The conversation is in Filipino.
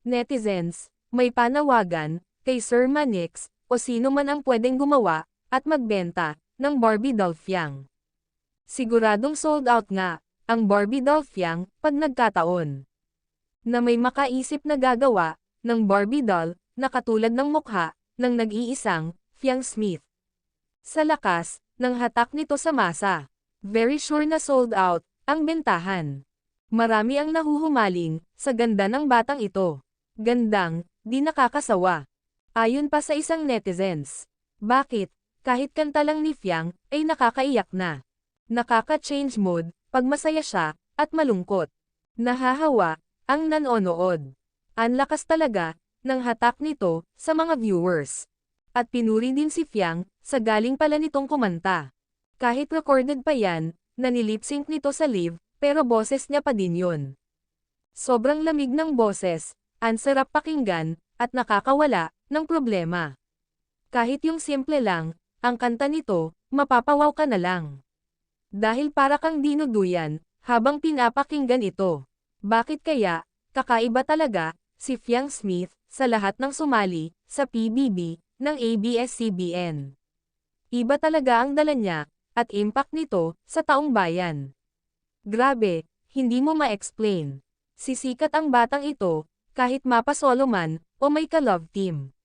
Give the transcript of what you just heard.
Netizens, may panawagan, kay Sir Manix, o sino man ang pwedeng gumawa, at magbenta, ng Barbie doll Fiang. Siguradong sold out nga, ang Barbie doll Fiang, pag nagkataon. Na may makaisip na gagawa, ng Barbie doll, na katulad ng mukha, ng nag-iisang, Fiang Smith. Sa lakas, ng hatak nito sa masa. Very sure na sold out, ang bentahan. Marami ang nahuhumaling, sa ganda ng batang ito. Gandang, di nakakasawa. Ayon pa sa isang netizens. Bakit, kahit kanta lang ni Fiang, ay nakakaiyak na. Nakaka-change mood, pag masaya siya, at malungkot. Nahahawa, ang nanonood. Ang lakas talaga, ng hatak nito, sa mga viewers. At pinuri din si Fiang, sa galing pala nitong kumanta. Kahit recorded pa yan, nanilip-sync nito sa live, pero boses niya pa din yun. Sobrang lamig ng boses, ang sarap pakinggan, at nakakawala, ng problema. Kahit yung simple lang, ang kanta nito, mapapawaw ka na lang. Dahil para kang dinuduyan, habang pinapakinggan ito. Bakit kaya, kakaiba talaga, si Fiang Smith, sa lahat ng sumali, sa PBB, ng ABS-CBN. Iba talaga ang dala niya, at impact nito, sa taong bayan. Grabe, hindi mo ma-explain. Sisikat ang batang ito, kahit mapa solo man, o may ka-love team.